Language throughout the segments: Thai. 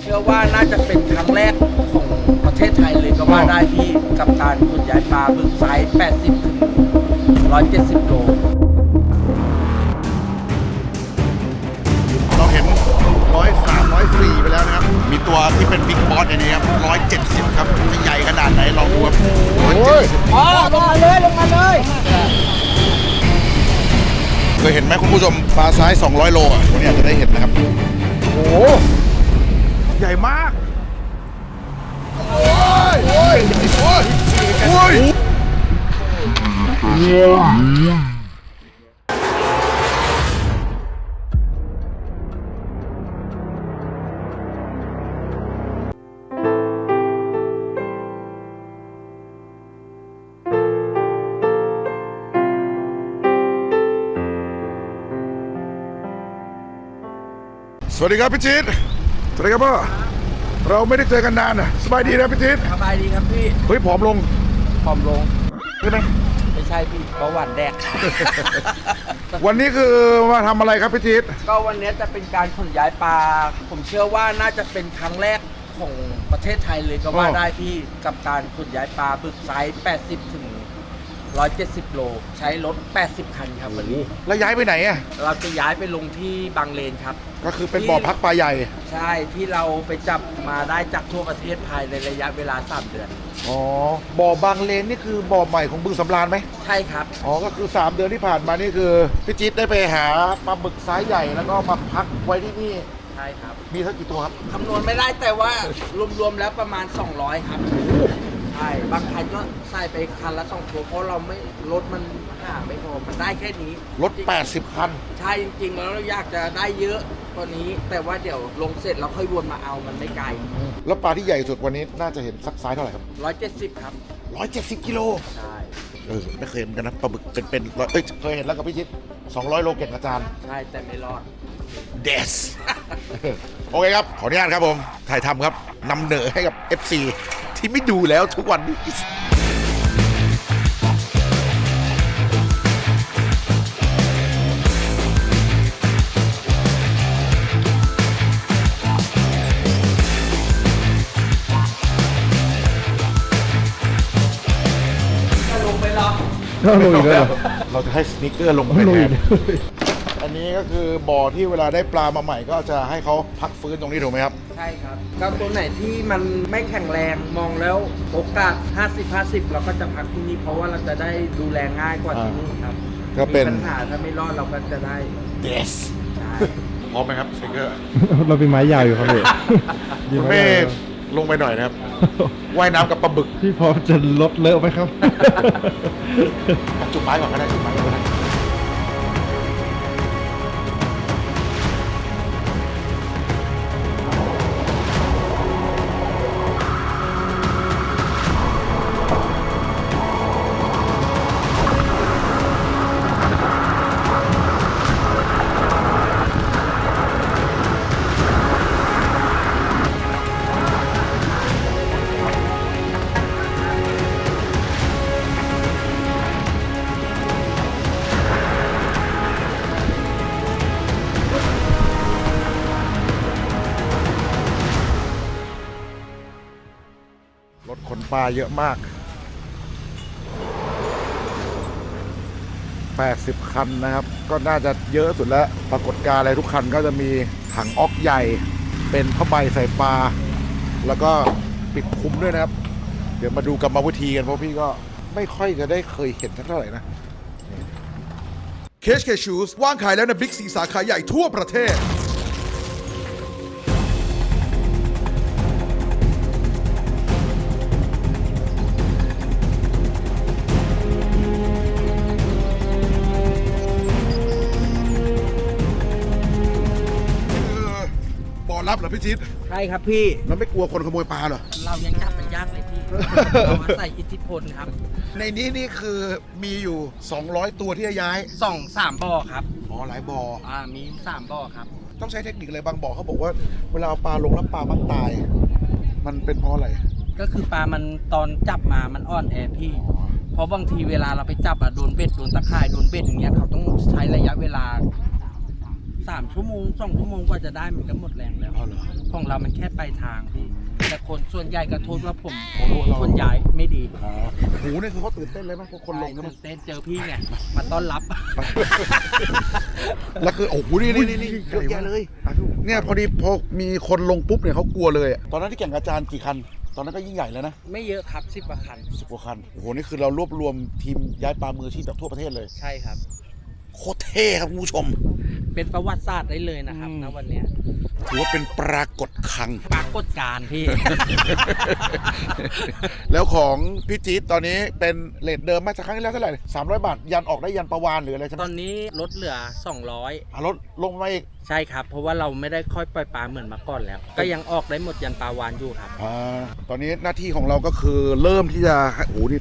เชื่อว่าน่าจะเป็นครั้งแรกของประเทศไทยเลยก็ว่าได้ที่กับการขนย้ายปลาบึกไซส์80ถึง170โลเราเห็นร้อยสามร้อยสี่ไปแล้วนะครับ มีตัวที่เป็นบิ๊กบอสในนี้ครับร้อยเจ็ดสิบครับจะใหญ่ขนาดไหนลองดูครับร้อยเจ็ดสิบอ๋อลงมาเลยลงมาเลยเคยเห็นไหมคุณผู้ชมปลาซ้าย 200 โลอะวันนี้อาจจะได้เห็นนะครับ โอ้โห ใหญ่มาก โอ้ย โอ้ย โอ้ย โอ้ยสวัสดีครับพี่จิต สวัสดีครับพ่อเราไม่ได้เจอกันนานนะสบายดีนะพี่จิตสบายดีครับพี่เฮ้ยผอมลงพร้อมลงใช่ไหมไม่ใช่พี่เพราะหวานแดก วันนี้คือมาทำอะไรครับพี่จิตก็วันนี้จะเป็นการขนย้ายปลา ผมเชื่อว่าน่าจะเป็นครั้งแรกของประเทศไทยเลยก็ว่าอ๋อได้พี่กับการขนย้ายปลาบึกไซส์80ถึง 170 โล ใช้รถ 80 คันครับวันนี้ แล้วย้ายไปไหนอะ เราจะย้ายไปลงที่บางเลนครับ ก็คือเป็นบ่อพักปลาใหญ่ ใช่ที่เราไปจับมาได้จากทั่วประเทศภายในระยะเวลา 3 เดือน อ๋อ บ่อบางเลนนี่คือบ่อใหม่ของบึงสำราญไหม ใช่ครับ อ๋อ ก็คือ 3 เดือนที่ผ่านมานี่คือพี่จิตได้ไปหาปลาบึกไซส์ใหญ่แล้วก็มาพักไว้ที่นี่ ใช่ครับ มีสักกี่ตัวครับ คำนวณไม่ได้แต่ว่ารวมๆแล้วประมาณ 200 ครับใช่บางคัน ก็ใส่ไปคันละสองตัวเพราะเราไม่รถมันหาไม่พอมันได้แค่นี้รถ 80 คัน ใช่จริงๆแล้วเราอยากจะได้เยอะกว่านี้ แต่ว่าเดี๋ยวลงเสร็จแล้วค่อยวนมาเอามันไม่ไกลแล้วปลาที่ใหญ่สุดวันนี้น่าจะเห็นสักไซส์เท่าไหร่ครับ170 ครับ170 กิโล ใช่ เออไม่เคยเห็นเหมือนกันนะปลาบึกเป็นเป็นร้อยเอ้ยเคยเห็นแล้วกับพี่ชิด200 โลเก่งอาจารย์ใช่แต่ไม่รอด เดส โอเคครับ ขออนุญาตครับผม ถ่ายทำครับนำเหนอให้กับ FC ที่ไม่ดูแล้วทุกวันนี้ ลงอีกแล้วเหรอ เราจะให้สนิกเกอร์ลงไปลงแทอีนกอันนี้ก็คือบ่อที่เวลาได้ปลามาใหม่ก็จะให้เขาพักฟื้นตรงนี้ถูกไหมครับ ใช่ครับก็ตัวไหนที่มันไม่แข็งแรงมองแล้วโอกาส 50 50 เราก็จะพักที่นี่เพราะว่าเราจะได้ดูแลง่ายกว่าที่นู่นครับก็เป็น มีปัญหาถ้าไม่รอดเราก็จะได้เดสใช่ พร้อมไหมครับสนิกเกอร์ เราเป็นไม้ยาวอยู่ครับพี่คุณเมฆ ลงไปหน่อยนะครับ ว่ายน้ำกับปลาบึก พี่พอจะลดเลอะไหมครับ จุดไม้ก่อนก็ได้จุดไม้ก่อนก็ได้ ปลาเยอะมาก 80 คันนะครับ ก็น่าจะเยอะสุดแล้ว ปรากฏการณ์อะไรทุกคันก็จะมีถังออกใหญ่ เป็นผ้าใบใส่ปลา แล้วก็ปิดคุมด้วยนะครับ เดี๋ยวมาดูกรรมวิธีกันเพราะพี่ก็ไม่ค่อยจะได้เคยเห็นสักเท่าไหร่นะ เคชเคชูสวางขายแล้วในบิ๊กซีสาขาใหญ่ทั่วประเทศ รับเหรอพี่ชิดใช่ครับพี่ แล้วไม่กลัวคนขโมยปลาเหรอ เรายังจับมันยากเลยพี่ เราอาศัยอิทธิพลครับในนี้นี่คือมีอยู่ 200 ตัวที่จะย้าย สองสามบ่อครับ อ๋อหลายบ่อ อ่ามีสามบ่อครับ ต้องใช้เทคนิคอะไรบางบ่อเขาบอกว่า เวลาเอาปลาลงแล้วปลามักตาย มันเป็นเพราะอะไร ก็คือปลามันตอนจับมามันอ่อนแอพี่ เพราะบางทีเวลาเราไปจับอะโดนเบ็ดโดนตะข่ายโดนเบ็ดอย่างเงี้ยเขาต้องใช้ระยะเวลา สามชั่วโมงสองชั่วโมงกว่าจะได้มันก็หมดแรงแล้วอ๋อเหรอ ของเรามันแค่ไปลายทางพี่แต่คนส่วนใหญ่ก็โทษว่าผมโอ้โหเรา คนย้ายไม่ดีอ๋อโหนี่คือเขาตื่นเต้นเลยไหมพวกคนลงนะตื่นเต้นเจอพี่ไงมาต้อนรับ แล้วคือโอ้โหนี่นี่นี่เยอะแยะเลยเนี่ยพอดีพอมีคนลงปุ๊บเนี่ยเขากลัวเลยอะตอนนั้นที่แข่งกับอาจารย์กี่คัน ตอนนั้นก็ยิ่งใหญ่แล้วนะไม่เยอะครับสิบกว่าคันสิบกว่าคันโอ้โหนี่คือเรารวบรวมทีมย้ายปลามืออาชีพจากทั่วประเทศเลย ใช่ครับ โคตรเท่ครับคุณผู้ชม เป็นประวัติศาสตร์ได้เลยนะครับอืมณวันเนี้ยถือว่าเป็นปรากฏคัง ปรากฏการณ์พี่ แล้วของพี่จี๊ดตอนนี้เป็นเลทเดิมมาจากครั้งที่แล้วเท่าไหร่สามร้อยบาท ยันออกได้ยันประวานหรืออะไรใช่ไหมตอนนี้ลดเหลืออะลดลงมาอีก200ใช่ครับ เพราะว่าเราไม่ได้ค่อยปล่อยปลาเหมือนเมื่อก่อนแล้ว ก็ยังออกได้หมดยันปลาวานอยู่ครับ อ่าตอนนี้หน้าที่ของเราก็คือเริ่มที่จะโอ้โหนี่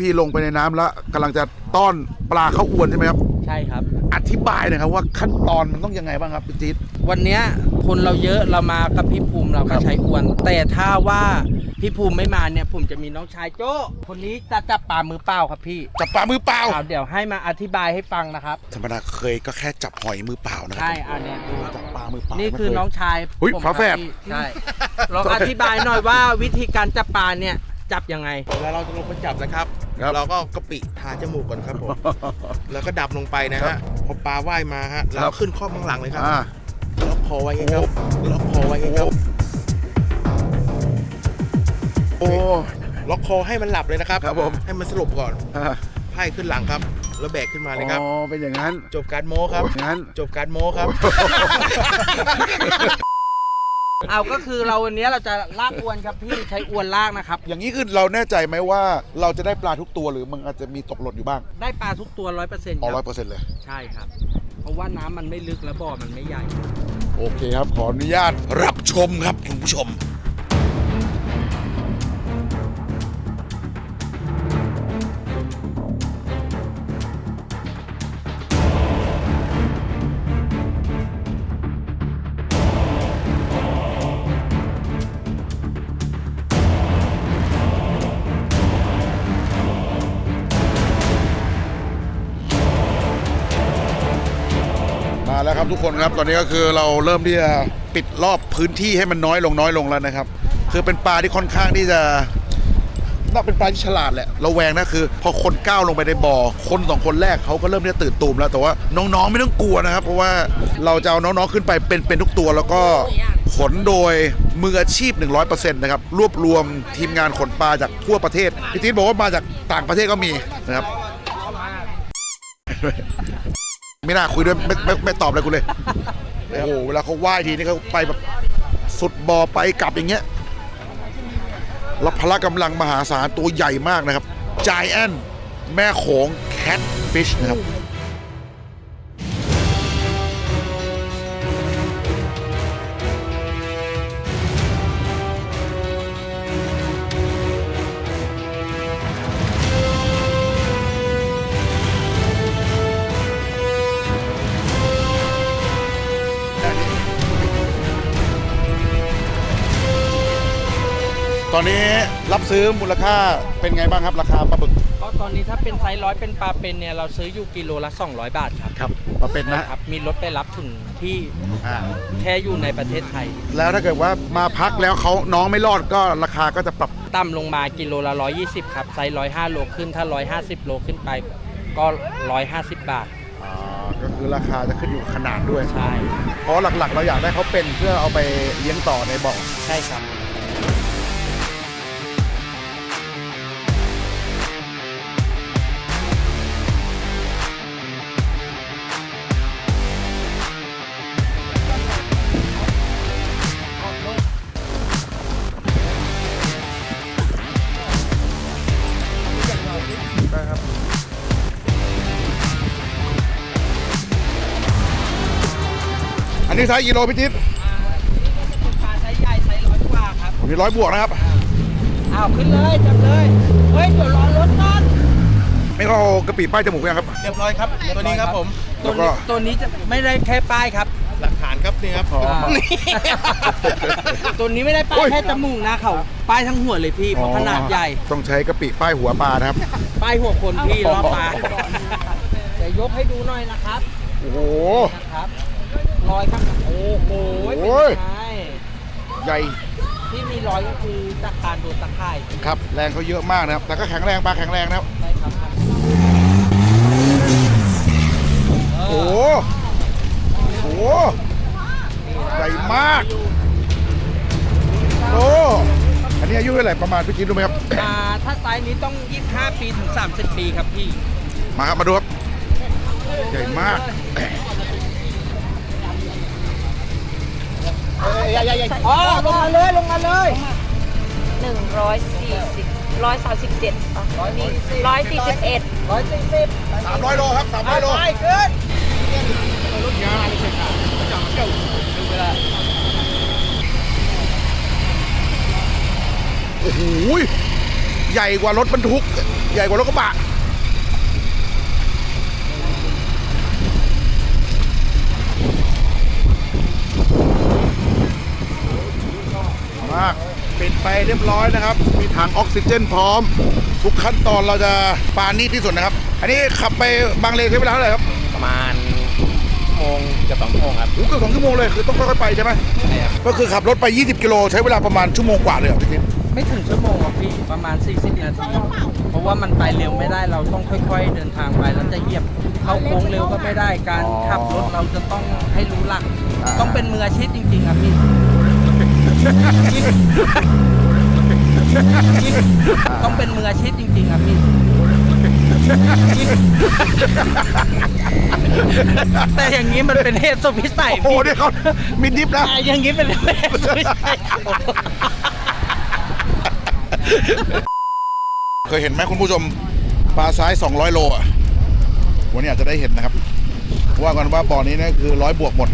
พี่ๆลงไปในน้ำแล้วกำลังจะต้อนปลาเข้าอวนใช่ไหมครับใช่ครับ อธิบายหน่อยครับว่าขั้นตอนมันต้องยังไงบ้างครับพี่จี๊ด วันเนี้ยคนเราเยอะเรามากับพี่ภูมิเราครัก็บ ใช้อวน แต่ถ้าว่าพี่ภูมิไม่มาเนี่ยผมจะมีน้องชายโจ้คนนี้จะจับปลามือเปล่าครับพี่จับปลามือเปล่าเอาเดี๋ยวให้มาอธิบายให้ฟังนะครับ ธรรมดาเคยก็แค่จับหอยมือเปล่านะครัใช่อันเนี้ยดูครับ จับปลามือเปล่านี่ไม่คือเยน้องชายอุ๊ยผมฝาแฝด ครับพี่ใช่ลองอธิบายหน่อยว่าวิธีการจับปลาเนี่ย จับยังไงเวลาเราจะลงไปจับนะครับ ครับ เราก็กระปิทาจมูกก่อนครับผม แล้วก็ดับลงไปนะฮะพอปลาว่ายมาฮะเราขึ้นข้อข้างหลังเลยครับอ่า ล็อกคอไว้ไงครับล็อกคอไว้ไงครับโอ้ ล็อกคอให้มันหลับเลยนะครับครับผม ให้มันสลบก่อนอ่าไพ่ขึ้นหลังครับ แล้วแบกขึ้นมาเลยครับ อ๋อเป็นอย่างนั้นจบการโม้ครับอย่างนั้น จบการโม้ครับ เอาก็คือเราวันนี้เราจะลากอวนครับพี่ใช้อวนลากนะครับ อย่างนี้คือเราแน่ใจไหมว่าเราจะได้ปลาทุกตัวหรือมันอาจจะมีตกหล่นอยู่บ้างได้ปลาทุกตัวร้อยเปอร์เซ็นต์อ๋อคร้อรัยเปอร์เซ็นต์เลย ใช่ครับ เพราะว่าน้ำมันไม่ลึกและบ่อมันไม่ใหญ่ โอเคครับ ขออนุญาตรับชมครับคุณผู้ชม ครับทุกคนครับตอนนี้ก็คือเราเริ่มที่จะปิดรอบพื้นที่ให้มันน้อยลงน้อยลงแล้วนะครับ คือเป็นปลาที่ค่อนข้างที่จะน่าเป็นปลาที่ฉลาดแหละเราแวงนะคือ พอคนก้าวลงไปในบ่อ คนสองคนแรกเขาก็เริ่มที่จะตื่นตูมแล้วแต่ว่าน้องๆไม่ต้องกลัวนะครับ เพราะว่าเราจะเอาน้องๆขึ้นไปเป็นเป็นทุกตัวแล้วก็ขนโดยมืออาชีพ 100%นะครับรวบรวมทีมงานขนปลาจากทั่วประเทศพี่ติ๊ดบอกว่ามาจากต่างประเทศก็มีนะครับ ไม่น่าคุยด้วยไม่ไม่ไม่ตอบอะไรกูเลย โอ้โหเวลาเขาไหว้ทีนี่เขาไปแบบสุดบ่อไปกลับอย่างเงี้ยแล้วพละกำลังมหาศาลตัวใหญ่มากนะครับจายแอนแม่โขงแคทฟิชนะครับ อนนี้รับซื้อมูลค่าเป็นไงบ้างครับราคาปลาบึกก็ตอนนี้ถ้าเป็นไซส์ร้อยเป็นปลาเป็นเนี่ยเราซื้ออยู่กิโลละ 200 บาทครับครับปลาเป็นนะครับมีรถไปรับถึงที่อ่าแค่อยู่ในประเทศไทย แล้วถ้าเกิดว่ามาพักแล้วเขาน้องไม่รอดก็ราคาก็จะปรับต่ำลงมากิโลละ 120 ครับ ไซส์105 โลขึ้นถ้า 150 โลขึ้นไปก็ 150 บาทอ่าก็คือราคาจะขึ้นอยู่กับขนาดด้วย ใช่เพราะหลักๆ เราอยากได้เขาเป็นเพื่อเอาไปเลี้ยงต่อในบ่อ ใช่ครับ นนี้ไซส์กิโลพี่จิ๊ดปลาไซส์ใหญ่ไซส์ร้อยกว่าครับมีร้อยบวกนะครับอ้าวขึ้นเลยจับเลยเฮ้ยเดี๋ยวรอรถก่อนไม่เขาเอากระปิป้ายจมูกยังครับ เรียบร้อยครับ ตัวนี้ครับผม ตัวแล้วก็นี้ตัวนี้จะไม่ได้แค่ป้ายครับหลักฐานครับนี่ครับอ๋อตัวนี้ไม่ได้ป้าโอ้ยยแค่จมูกนะเขาป้ายทั้งหัวเลยพี่เพราะขนาดใหญ่ต้องใช้กระปิป้ายหัวปลานะครับ ป้ายหัวคนพี่รอบปลาเดี๋ยวยกให้ดูหน่อยนะครับโอ้โหนะครับ ร้อยครับโอ้โหโอ้ยเป็นไงใหญ่ที่มีรอยก็คือจากการโดนตะข่ายครับแรงเขาเยอะมากนะครับ แต่ก็แข็งแรงปลาแข็งแรงนะครับ ใช่ครับโอ้โหโอ้โหใหญ่มากโอ้อันนี้อายุเท่าไหร่ประมาณพี่คิดรู้ไหมครับ อ่าถ้าไซส์นี้ต้อง 25 ปีถึง 30 ปีครับพี่ มาครับมาดูครับ ใหญ่มาก อ๋อลงมาเลยลงมาเลยหนึ่งร้อยสี่สิบร้อยสามสิบเจ็ดร้อยสี่สิบเอ็ดร้อยสี่สิบ300โลครับ300โลไปขึ้นโอ้โหใหญ่กว่ารถบรรทุก ใหญ่กว่ารถกระบะ มากปิด ไปเรียบร้อยนะครับ มีถังออกซิเจนพร้อม ทุกขั้นตอนเราจะปานีตที่สุดนะครับ อันนี้ขับไปบางเลนใช้เวลาเท่าไหร่ครับประมาณชั่วโมงเกือบสองชั่วโมงครับโอ้โหเกือบสองชั่วโมงเลยคือต้องค่อยๆไปใช่ไหมใช่ครับก็คือขับรถไป 20 กิโลใช้เวลาประมาณชั่วโมงกว่าเลยเหรอพี่ทิพย์ไม่ถึงชั่วโมงครับพี่ประมาณ 40 นาที เพราะว่ามันไปเร็วไม่ได้เราต้องค่อย ๆ เดินทางไปแล้วจะเหยียบเข้าโค้งเร็วก็ไม่ได้การขับรถเราจะต้องให้รู้หลัก ต้องเป็นมืออาชีพจริงๆครับพี่ ต้องเป็นมืออาชีพจริงๆครับพี่แต่อย่างนี้มันเป็นเหตุสุดวิสัยโอ้โหพี่นี่เขามีดิฟนะอะอย่างนี้เป็นเหตุสุดวิสัยเคยเห็นไหมคุณผู้ชมปลาซ้าย 200 โลอะวันนี้อาจจะได้เห็นนะครับ ว่ากันว่าบ่อนี้เนะคือร้อยบวกหมด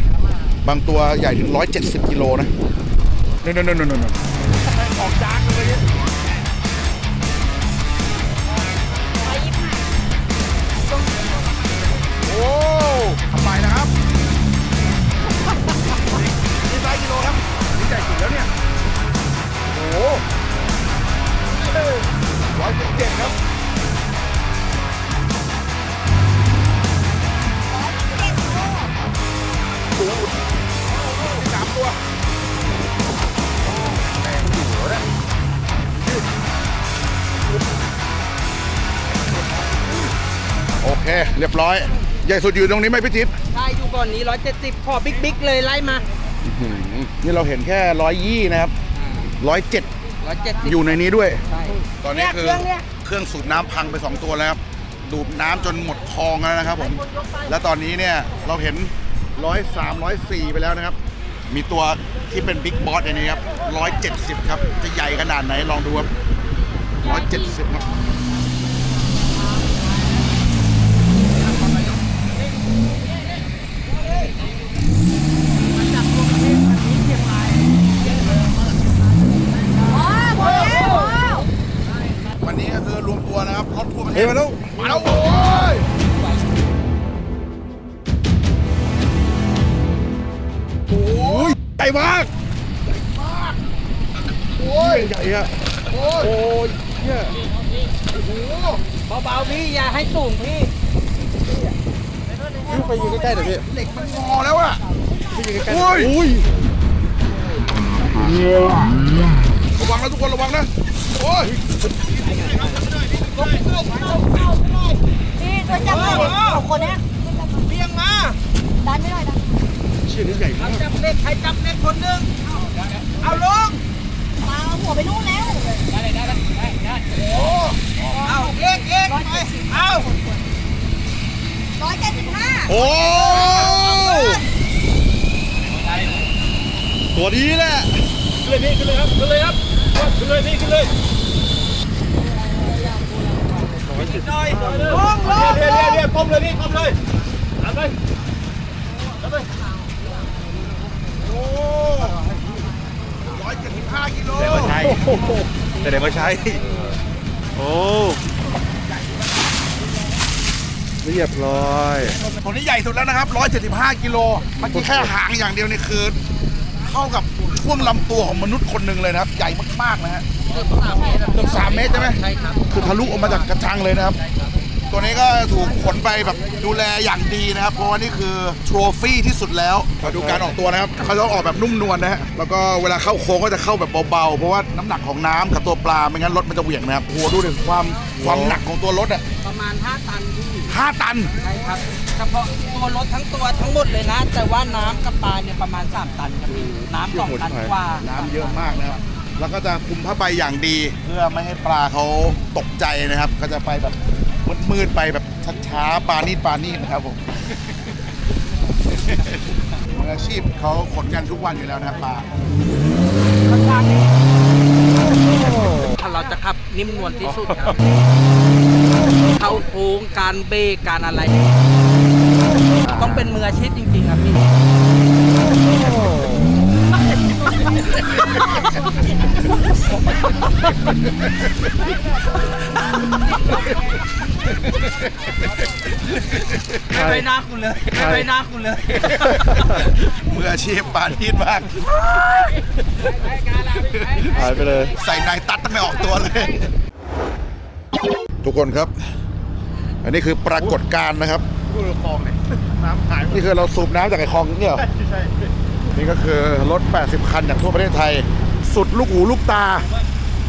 บางตัวใหญ่ถึง 170กิโลนะ นู่นนู่นนู่นนู่นออกจากเลย รียบร้อย ใหญ่สุดอยู่ตรงนี้ไหมพี่ทิพย์ได้อยู่ก่อนนี้ 170ขอบิ๊กๆเลยไล่มานี่เราเห็นแค่ร้อยยี่นะครับร้อยเจ็ด170อยู่ในนี้ด้วย ใช่ ตอนนี้คือเครื่องเนี่ย เครื่องสูบน้ำพังไป2ตัวแล้วครับดูดน้ำจนหมดคลองแล้วนะครับผม และตอนนี้เนี่ยเราเห็นร้อยสามร้อยสี่ไปแล้วนะครับ มีตัวที่เป็นบิ๊กบอสในนี้ครับร้อยเจ็ดสิบครับ จะใหญ่ขนาดไหนลองดูครับร้อยเจ็ดสิบครับ อ๋อพอแล้วพอ วันนี้ก็คือรวมตัวนะครับรถทั่วประ เทศมาแล้วมาแล้วโอ้ยโอ้ยใหญ่มากใหญ่มากโอ้ยใหญ่อะโอ้ยเนี่ยโอ้โหเบาๆพี่อย่าให้สูงพี่ไปยืนใกล้ๆหน่อยพี่เหล็กมันงอแล้วอะไปยืนใกล้ๆโอ้ยระวังนะทุกคนระวังนะโอ้ย พี่ช่วยจับหน่อยดิสองคนเนี้ยเรียงมาดันไม่หน่อยนะชื่อนี้ใหญ่มากจับเล็กใครจับเล็กคนหนึ่งเอาลงมาเอาหัวไปนู่นแล้วเอาเอกเอกไปเอาร้อยเจ็ดสิบห้าโอ้ตัวนี้แหละล งลงโอ้ร้อยเจ็ดสิบห้ากิโลใช่แต่เดี๋ยวมาใช้ โอ้เรียบร้อยตัวนี้ใหญ่สุดแล้วนะครับ 175 กิโลเมื่อกี้แค่หางอย่างเดียวในคือ เท่ากับช่วงลำตัวของมนุษย์คนหนึ่งเลยนะครับ ใหญ่มากๆนะฮะเกือบสามเมตรเกือบ3เมตรใช่ไหมใช่ครับคือทะลุออกมาจากกระชังเลยนะครับตตัวนี้ก็ถูกขนไปแบบดูแลอย่างดีนะครับ เพราะว่านี่คือโทรฟี่ที่สุดแล้วมาดูการออกตัวนะครับเขาจะออกแบบนุ่มนวลนะฮะแล้วก็เวลาเข้าโค้งก็จะเข้าแบบเบาๆเพราะว่าน้ำหนักของน้ำกับตัวปลาไม่งั้นรถมันจะเหวี่ยงนะครับโอ้โหดูดิความความหนักของตัวรถอะประมาณ 5 ตันพี่ห้าตัน ใช่ครับ เฉพาะตัวรถทั้งตัวทั้งหมดเลยนะ แต่ว่าน้ำกับปลาเนี่ยประมาณ 3 ตันครับพี่น้ำสองตันกว่าน้ำเยอะมากนะครับ แล้วก็จะคุมผ้าใบอย่างดี เพื่อไม่ให้ปลาเขาตกใจนะครับ ก็จะไปแบบมืดๆไปแบบช้าๆปลานีดปลานีดนะครับผมมืออาชีพเขาขนกันทุกวันอยู่แล้วนะครับปลา ถ้าเราจะขับนิ่มนวลที่สุดครับ เข้าโค้งการเบรกการอะไร ต้องเป็นมืออาชีพจริงๆครับพี่ไม่ไปหน้าคุณเลยไม่ไปหน้าคุณเลยมืออาชีพปลานีดมากหายไปเลย ใส่นายตัดตั้งไม่ออกตัวเลย ทุกคนครับ อันนี้คือปรากฏการณ์นะครับนี่ คือเราสูบน้ำจากไอ้คลองนี่เหรอนี่ก็คือรถ 80 คันจากทั่วประเทศไทย สุดลูกหูลูกตา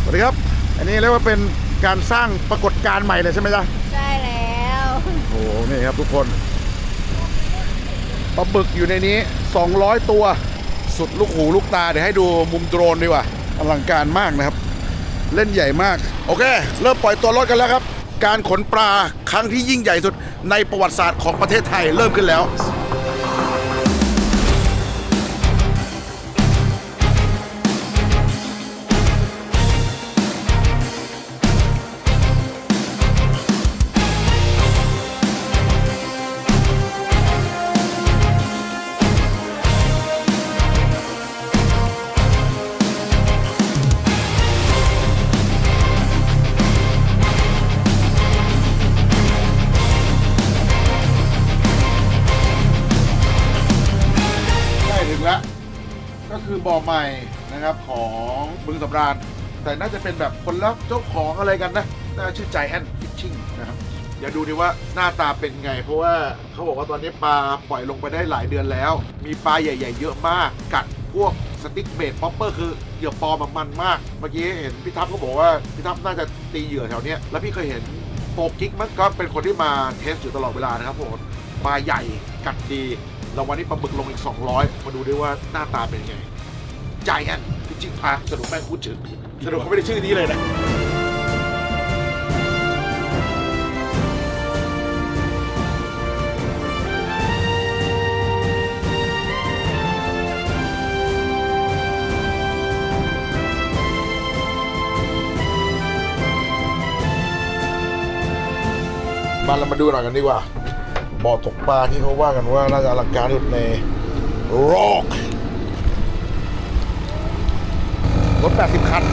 สวัสดีครับ อันนี้เรียกว่าเป็นการสร้างปรากฏการณ์ใหม่เลยใช่ไหมจ๊ะ ใช่แล้ว โอ้โห นี่ครับทุกคนปลาบึกอยู่ในนี้ 200 ตัว สุดลูกหูลูกตา เดี๋ยวให้ดูมุมโดรนดีกว่า อลังการมากนะครับ เล่นใหญ่มาก โอเค เริ่มปล่อยตัวรถกันแล้วครับ การขนปลาครั้งที่ยิ่งใหญ่สุด ในประวัติศาสตร์ของประเทศไทยเริ่มขึ้นแล้ว นะครับของบึงสำราญ แต่น่าจะเป็นแบบคนละเจ้าของอะไรกันนะ น่าชื่อใจแอนฟิชชิ่งนะครับเดี๋ยวดูดิว่าหน้าตาเป็นไง เพราะว่าเขาบอกว่าตอนนี้ปลาปล่อยลงไปได้หลายเดือนแล้ว มีปลาใหญ่ ๆ เยอะมาก กัดพวกสติ๊กเบดป๊อปเปอร์คือเหยื่อปลอมมันมาก เมื่อกี้เห็นพี่ทัพเขาบอกว่าพี่ทัพน่าจะตีเหยื่อแถวเนี้ยแล้วพี่เคยเห็นโปกิกมันก็เป็นคนที่มาเทสอยู่ตลอดเวลานะครับผมปลาใหญ่กัดดีแล้ววันนี้ปลาบึกลงอีก 200 มาดูด้วยว่าหน้าตาเป็นยังไงใจแอน ฟิชชิ่งพาสรุปแม่งพูดชื่อสรุปเขาไม่ได้ชื่อนี้เลยนะมาเรามาดูหน่อยกันดีกว่าบ่อตกปลาที่เขาว่ากันว่าน่าจะอลังการที่สุดในโลก รถ 80 คัน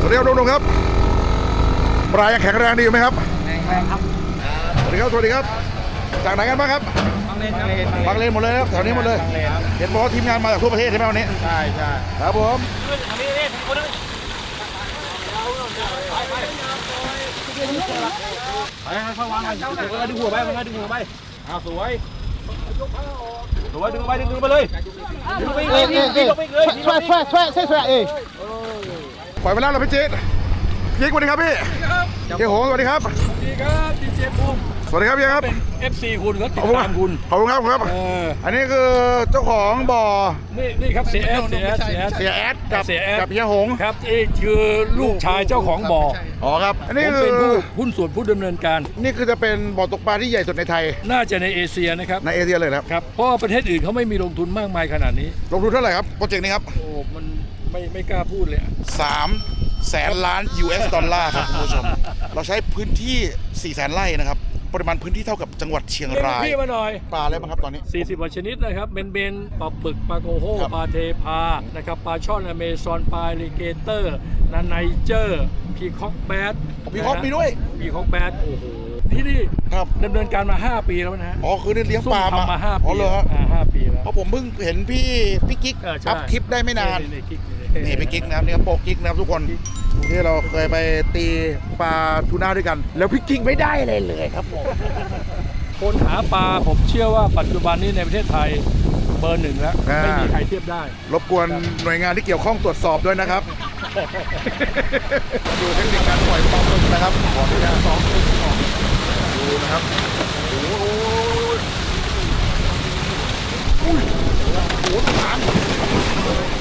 สวัสดีครับนุ่มๆครับปลายังแข็งแรงดีอยู่ไหมครับแรงครับสวัสดีครับสวัสดีครับ จากไหนกันบ้างครับบางเลนครับบางเลนหมดเลยนะครับแถวนี้หมดเลยเห็นบอกว่าทีมงานมาจากทั่วประเทศใช่ไหมวันนี้ใช่ใช่ครับผมไปเข้าวางไปดึงหัวไปมันดึงหัวไปอ้าวสวย สวยดึงไปดึงไปเลยดึงไปเลยดึงไปเลยช่วยช่วยช่วยช่วยช่วยเอ้ยปล่อยไปแล้วเหรอพี่จี๊ดยิงสวัสดีครับพี่เฮียโหงสวัสดีครับสวัสดีครับดีเจภูมิ สวัสดีครับเฮียครับเป็น FC คุณก็ติขดอบคุณคตารับมคุณขอบคุณครับขอบคุณครับ เอออันนี้คือเจ้าของบ่อนี่นี่ครับเสียแอดเสียแอดเสียแอด เสียแอดกับเสียแอด กับเฮียหงครับนี่คือลูกชายเจ้าของบ่ออ๋อครับ อันผนี้มคืเป็นอผู้หุ้นส่วนผู้ดำเนินการ นี่คือจะเป็นบ่อตกปลาที่ใหญ่สุดในไทยน่าจะในเอเชียนะครับในเอเชียเลยนะครับครับเพราะว่าประเทศอื่นเขาไม่มีลงทุนมากมายขนาดนี้ ลงทุนเท่าไหร่ครับโปรเจกต์นี้ครับโอ้มันไม่ไม่กล้าพูดเลยอะ3แสนล้าน US ดอลลาร์ครับคุณผู้ชม เราใช้พื้นที่4แสนไร่นะครับ ปริมาณพื้นที่เท่ากับจังหวัดเชียงเรียกรายพี่มาหน่อย ปลาอะไรบ้างครับตอนนี้ 40กว่าชนิดนะครับเบนเบนปลาปึกปลาโกโฮครับ ปลาเทพานะครับปลาช่อนอเมซอนปลาลิเกเตอร์นันไนเจอร์พีคอกแบดมีครบมีด้วยพีคอกแบดโอ้โหที่นี่ครับดำเนินการมา 5 ปีแล้วนะฮะอ๋อคือได้เลี้ยงซุ่ปลามาทำมา5อ๋อปีเหรอฮะอ่าห้าปีแล้ว เพราะผมเพิ่งเห็นพี่พี่กิ๊กเออใช่ อัพคลิปได้ไม่นานในคลิปในคลิปนี่พี่กิ๊กนะครับนี่ครับโปกกิ๊กนะครับทุกคนที่เราเคยไปตีปลาทูน่าด้วยกัน แล้วพี่กิ๊กไม่ได้เลยเลยครับผมคนหาปลาผมเชื่อว่าปัจจุบันนี้ในประเทศไทยเบอร์หนึ่งแล้ว อ่า ไม่มีใครเทียบได้ รบกวนหน่วยงานที่เกี่ยวข้องตรวจสอบด้วยนะครับ ดูเทคนิคการปล่อยปลาหมึกนะครับขออนุญาตสองดูนะครับ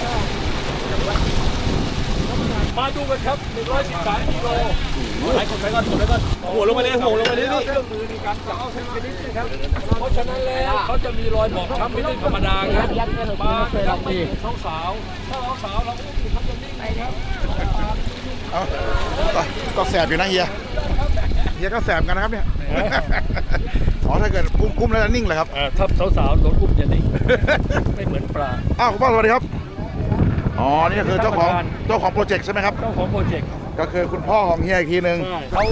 ม มาดูกันครับ 113กิโลไปก่อนไปก่อนไปก่อนหัวลงไปเลยหัวลงไปเลยเคนี่รื่องมือในการจับเอาชนิดนี้นะครับ เพราะฉะนั้นแล้วเขาจะมีรอยบอกช้ำไม่ได้ธรรมดาครับปลาครับไม่ใช่สาวถ้าสาวเราไม่ได้เขาจะนิ่งครับเอาก็แสบอยู่นะเฮีย เฮียก็แสบกันนะครับเนี่ยอ๋อถ้าเกิดกุ้มกุ้มแล้วจะนิ่งเลยครับถ้าสาวๆโดนกุ้มจะนิ่ง ไม่เหมือนปลา อ้าวคุณป้าสวัสดีครับ อ๋อ นี่ก็คือเจ้าของท่านประธานเจ้าของโปรเจกต์ใช่ไหมครับ เจ้าของโปรเจกต์ก็คือคุณพ่อของเฮียอีกทีหนึ่งเขา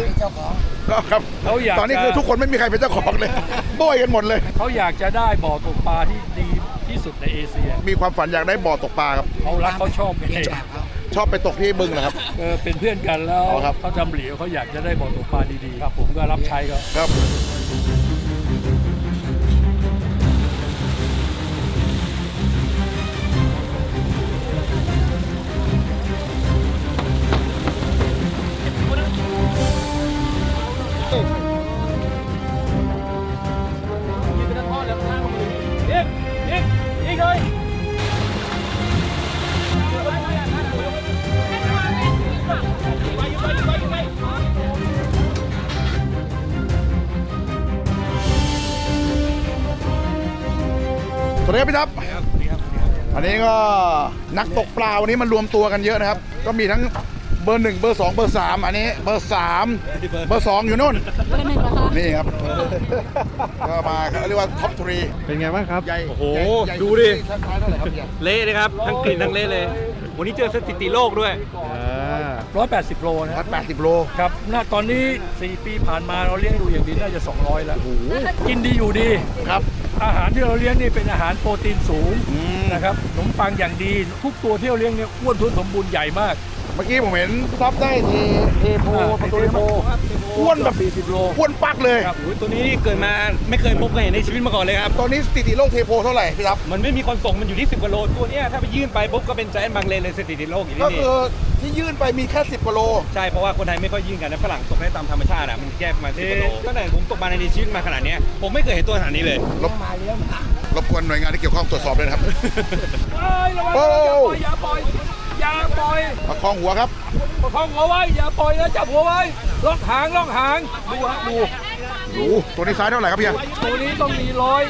ก็ครับเขาอยากตอนนี้คือจะทุกคนไม่มีใครเป็นเจ้าของเลยโบยกันหมดเลย เขาอยากจะได้บ่อตกปลาที่ดีที่สุดในเอเชียมีความฝันอยากได้บ่อตกปลาครับ เขารักเขาชอบไงชอบไปตกที่บึงเหรอครับ เออเป็นเพื่อนกันแล้วอ๋อครับเขาจำเหลียวเขาอยากจะได้บ่อตกปลาดีๆครับ ผมก็รับใช้ก็ครับ นักตกปลาวันนี้มันรวมตัวกันเยอะนะครับ ก็มีทั้งเบอร์หนึ่งเบอร์สองเบอร์สามอันนี้เบอร์สามเบอร์สองอยู่นู่นนี่ครับก็มาเขาเรียกว่าท็อปทรีเป็นไงบ้างครับใหญ่โอ้โหใหญ่ดูดิท่านท้ายเท่าไหร่ครับเนี่ยเละเลยครับทั้งกลิ่นทั้งเละเลย วันนี้เจอสถิติโลกด้วยร้อยแปดสิบโลนะพัดแปดสิบโลครับณตอนนี้4ปีผ่านมาเราเลี้ยงดูอย่างดีน่าจะ200แล้วกินดีอยู่ดีครับ อาหารที่เราเลี้ยงนี่เป็นอาหารโปรตีนสูงอืม นะครับขนมปังอย่างดีทุกตัวที่เราเลี้ยงเนี่ยอ้วนท้วนสมบูรณ์ใหญ่มาก เมื่อกี้ผมเห็นท็อปได้เทเทโพประตูเทโพอ้วนแบบ40โลอ้วนปักเลยครับตัวนี้เกิดมาไม่เคยพบเคยเห็นในชีวิตมาก่อนเลยครับ ตอนนี้สถิติโลกเทโพเท่าไหร่พี่ทับมันไม่มีคนส่งมันอยู่ที่ 10กว่าโลตัวเนี้ยถ้าไปยื่นไปปุ๊บก็เป็นแจนบางเลนเลยสถิติโลกอยู่ก็ที่นี่คือที่ยื่นไปมีแค่ 10กว่าโล ใช่เพราะว่าคนไทยไม่ค่อยยื่นกันนะฝรั่งตกได้ตามธรรมชาติอะมันแก้ประมาณ10กว่าโลตั้งแต่ผมตกปลาในชีวิตมาขนาดเนี้ยผมไม่เคยเห็นตัวขนาดนี้เลยรบรบกวนหน่วยงานที่เกี่ยวข้องตรวจสอบด้วยนะครับเอ้ยระวังโอ้อย่าปล่อย อย่าปล่อยประคองหัวครับประคองหัวไว้อย่าปล่อยนะจับหัวไว้ล็อกหางล็อกหางดูฮะดูโอ้โหตัวนี้ซ้ายเท่าไหร่ครับพี่ตัวนี้ต้องมีร้อย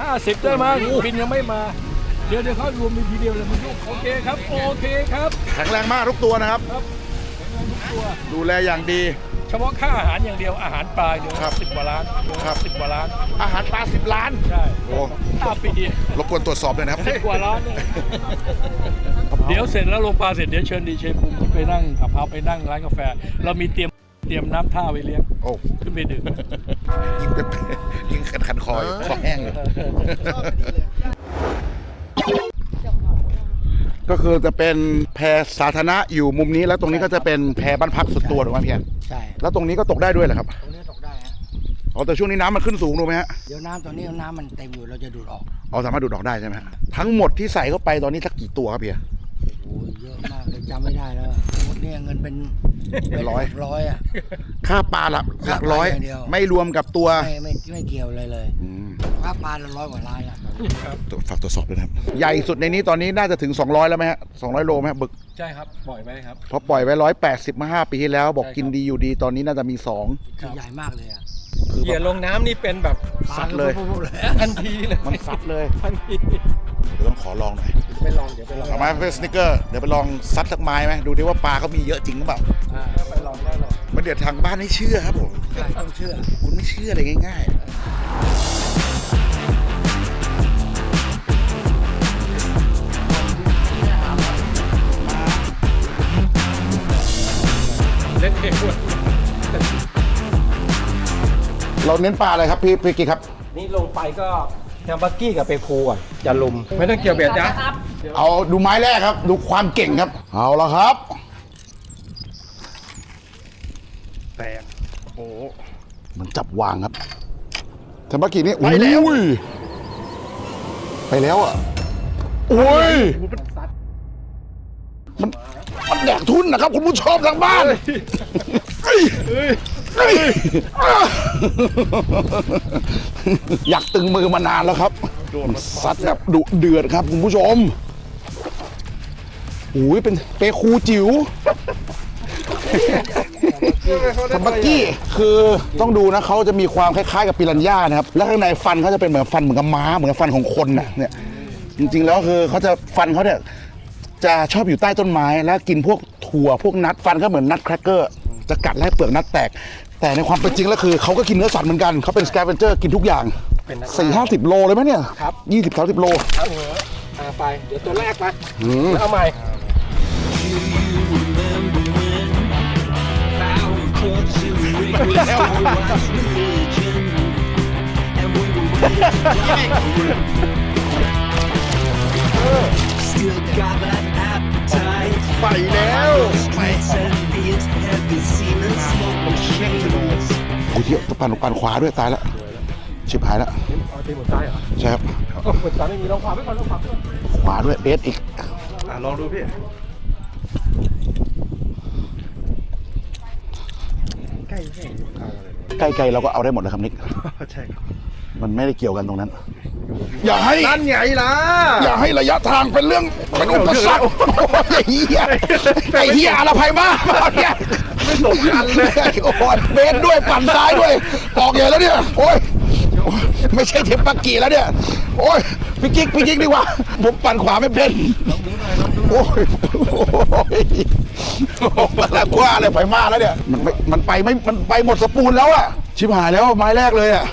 ห้าสิบได้มั้งบินยังไม่มาเดี๋ยวเดี๋ยวเขารวมเป็นทีเดียวเลยมันลูกโอเคครับโอเคครับแข็งแรงมากทุกตัวนะครับครับดูแลอย่างดี เฉพาะค่าอาหารอย่างเดียวอาหารปลาเดียวครับสิบกว่าล้านครับสิบกว่าล้าน อาหารปลา10ล้านใช่โอ้ห้าปีรบกวนตรวจสอบด้วยนะครับสิบกว่าล้าน เนี่ยเดี๋ยวเสร็จแล้วลงปลาเสร็จเดี๋ยวเชิญดีเชฟภูมิขึ้นไปนั่งขับพาไปนั่งร้านกาแฟ เรามีเตรียมเตรียมน้ำท่าไว้เลี้ยงโอ้ขึ้นไปดื่มยิงเป็นยิงขันขันคออยู่คอแห้งอยู่ก็คือจะเป็นแพสาธารณะอยู่มุมนี้ แล้วตรงนี้ก็จะเป็นแพบ้านพักสุดตัวถูกไหมพี่ใช่แล้วตรงนี้ก็ตกได้ด้วยเหรอครับตรงนี้ตกได้ฮะอ๋อแต่ช่วงนี้น้ำมันขึ้นสูงถูกไหมฮะเดี๋ยวน้ำตอนนี้น้ำมันเต็มอยู่เราจะดูดออกอ๋อสามารถดูดออกได้ใช่ไหมฮะทั้งหมดที่ใส่เข้าไปตอนนี้สักกี่ตัวครับพี่โจำไม่ได้แล้วหมดเนี่ยเงินเป็นเป็นร้อย หลักร้อยอะ ค่าปลาหลักหลักร้อย ค่าปลาอย่างเดียว ไม่รวมกับตัวไม่ไม่ไม่เกี่ยวเลยเลยอืมค่าปลาละร้อยกว่าล้านละตรวจฝากตรวจสอบด้วยนะครับ ใหญ่สุดในนี้ตอนนี้น่าจะถึง 200 แล้วไหมฮะ200 โลไหมฮะบึกใช่ครับปล่อยไว้ครับ เพราะปล่อยไว้ 180มา5ปีที่แล้ว บอกกินดีอยู่ดีตอนนี้น่าจะมี2คือใหญ่มากเลยอะคือเหแบยื่อบ ลงน้ำนี่เป็นแบบซัดเลยปุ๊บๆเลย ทันทีเลยมันซัดเลย ทันที เดี๋ยวต้องขอลองหน่อยไปลองเดี๋ยวไปลองเอาไม้เป็นสนิกเกอร์เดี๋ยวไปลองซัดสักไม้ไหมดูดิว่าปลาเขามีเยอะจริงหรือเปล่าไปลองได้ลองมันเดี๋ยวทางบ้านไม่เชื่อครับผมใช่ต้องเชื่อ คุณไม่เชื่ออะไรง่ายเล่นเองด้วยๆเราเน้นปลาอะไรครับพี่พี่กิ๊กครับ นี่ลงไปก็ แฮมบักกี้กับเปคูก่อนอย่าลุม ไม่ต้องเกี่ยวเบ็ดนะเอาดูไม้แรกครับ ดูความเก่งครับ เอาละครับ แตกโอ้เหมันจับวางครับแต่เมื่อกี้นี้ไปแล้วไปแล้วอะโอ้ยมันมันแดกทุนนะครับคุณผู้ชมทางบ้านเฮ้ยเฮ้ย อยากตึงมือมานานแล้วครับมันซัดแบบดุเดือดครับคุณผู้ชมโอ้ยเป็นเปคูจิ๋วทัมบักกี้คือต้องดูนะเขาจะมีความคล้ายๆกับปิรันย่านะครับ แล้วข้างในฟันเขาจะเป็นเหมือนฟันเหมือนกับม้าเหมือนกับฟันของคนนะเนี่ยจริงๆแล้วคือเขาจะฟันเขาเนี่ยจะชอบอยู่ใต้ต้นไม้แล้วกินพวกถั่วพวกนัทฟันก็เหมือนนัทแครกเกอร์จะกัดแล้เปลือกนัทแตก แต่ในความเป็นจริงแล้วคือเขาก็กินเนื้อสัตว์เหมือนกันเขาเป็นสแกเวนเจอร์กินทุกอย่างสี่ห้าสิบโลเลยไหมเนี่ยครับยี่สิบสามสิบโลเอาไป เดี๋ยวตัวแรกไปแล้วเอาใหม่ไปแล้วโอ้ ยเหี้ยปั่นปั่นขวาด้วยตายแล้วชิบหายแล้วเอาตีหมดซ้ายเหรอใช่ครับเอาหมดซ้ายไม่มีลองขวาไปก่อนลองขวาไปก่อนขวาด้วยเอสอีกอะลองดูพี่ใกล้ใช่เอาอะไรใกล้ๆเราก็เอาได้หมดเลยครับนิกใช่ครับมันไม่ได้เกี่ยวกันตรงนั้น อย่าให้นั่นไงล่ะอย่าให้ระยะทางเป็นเรื่องเป็นอุปสรรคไอ้เหี้ยไอ้เหี้ยอะไรภัยมากเนี่ยไม่ สมกันเลยโอ้ยเบนด้วยปั่นซ้ายด้วยออกใหญ่แล้วเนี่ยโอ้ยไม่ใช่เทปปักกี้แล้วเนี่ย โอ้ยพี่กิ๊กพี่กิ๊กดีกว่าผมปั่นขวาไม่เป็นโอ้ยโอ้ยแล้วกว่าเลยไฟมาแล้วเนี่ย มันไม่มันไปไม่มันไปหมดสปูนแล้วอะชิบหายแล้วไม้แรกเลยอะ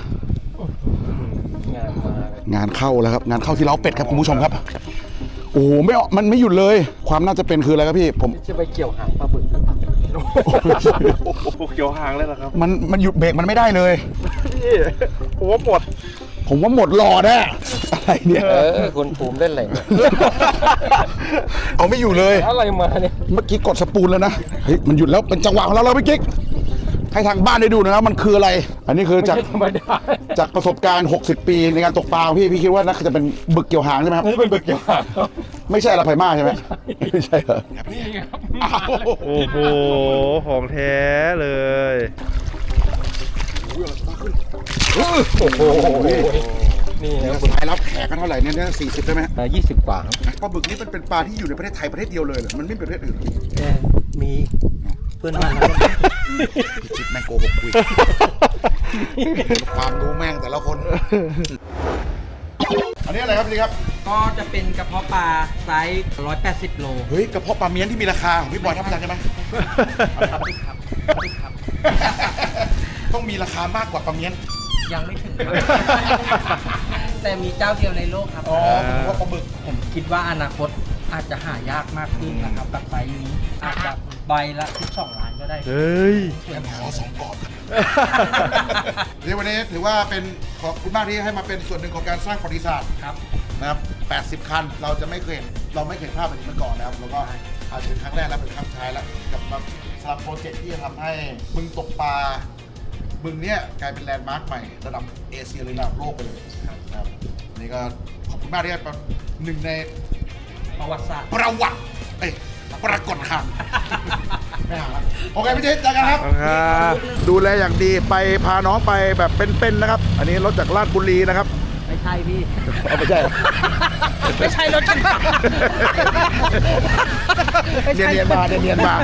งานเข้าแล้วครับ งานเข้าที่เล้าเป็ดครับคุณผู้ชมครับ โอ้โหไม่ออกมันไม่หยุดเลย ความน่าจะเป็นคืออะไรครับพี่ ผมจะไปเกี่ยวหางปลา บึกโอ้เกี่ยวหางเลยเหรอครับมันมันหยุดเบรกมันไม่ได้เลย พี่ผมว่าหมดผมว่าหมดหลอดอะอะไรเนี่ย เออคุณภูมิเล่นอะไรเนี่ยเอาไม่อยู่เลย อะไรมาเนี่ยเมื่อกี้กดสปูนแล้วนะ เฮ้ย มันหยุดแล้ว เป็นจังหวะของเราแล้วพี่กิ๊ก ให้ทางบ้านได้ดูนะครับมันคืออะไร อันนี้คือจาก ไม่ธรรมดาจากประสบการณ์ 60 ปีในการตกปลาของพี่ พี่คิดว่าน่าจะเป็นบึกเกี่ยวหางใช่ไหมครับ นี่เป็นบึกเกี่ยวหาง ไม่ใช่อะไรไพมาใช่ไหมไม่ใช่เหรอนี่ไงครับโอ้โห ของแท้เลยโอ้โหนี่ครับสุดท้ายรับแขกกันเท่าไหร่เนี่ยเนี่ยสี่สิบได้ไหมยี่สิบกว่าครับปลาบึกนี่มันเป็นปลาที่อยู่ในประเทศไทยประเทศเดียวเลยเหรอมันไม่เป็นประเทศอื่นเหรอเออมีเพื่อนบ้านเราพี่จิ๊บแม่งโกหกคุยความรู้แม่งแต่ละคน อันนี้อะไรครับพี่ครับ ก็จะเป็นกระเพาะปลาไซส์180 โลเฮ้ยกระเพาะปลาเมี้ยนที่มีราคาของพี่บอยทับจันใช่ไหมครับครับครับ ต้องมีราคามากกว่าปลาเมี้ยน ยังไม่ถึงแต่มีเจ้าเดียวในโลกครับ อ๋อผมว่าปลาบึก ผมคิดว่าอนาคตอาจจะหายากมากขึ้นนะครับกับไซส์นี้อาจจะใบละ12ล้านก็ได้เฮ้ยสวยงามขอสองกรอบ เดี๋ยววันนี้ถือว่าเป็นขอบคุณมากที่ให้มาเป็นส่วนหนึ่งของการสร้างประวัติศาสตร์ครับ นะครับ 80 คัน เราจะไม่เคยเห็นเราไม่เคยเห็นภาพแบบนี้มาก่อนนะครับ แล้วก็อาจจะเป็นครั้งแรกและเป็นครั้งสุดท้ายแล้วกับสำหรับโปรเจกต์ที่จะทำให้บึงตกปลาบึงเนี้ยกลายเป็นแลนด์มาร์คใหม่ระดับเอเชียหรือระดับโลกไปเลยนะครับนี่ก็ขอบคุณมากที่ให้เป็นหนึ่งในประวัติศาสตร์ประวัติเอ้ย ปรากฏคันไม่เอาละโอเคพี่เจเจอกันครับดูแลอย่างดีไปพาน้องไปแบบเป็นๆนะครับ อันนี้รถจากลาดบุรีนะครับไม่ใช่พี่ เอาไม่ใช่ ไม่ใช่รถกันเนียนๆมาเนียนๆมา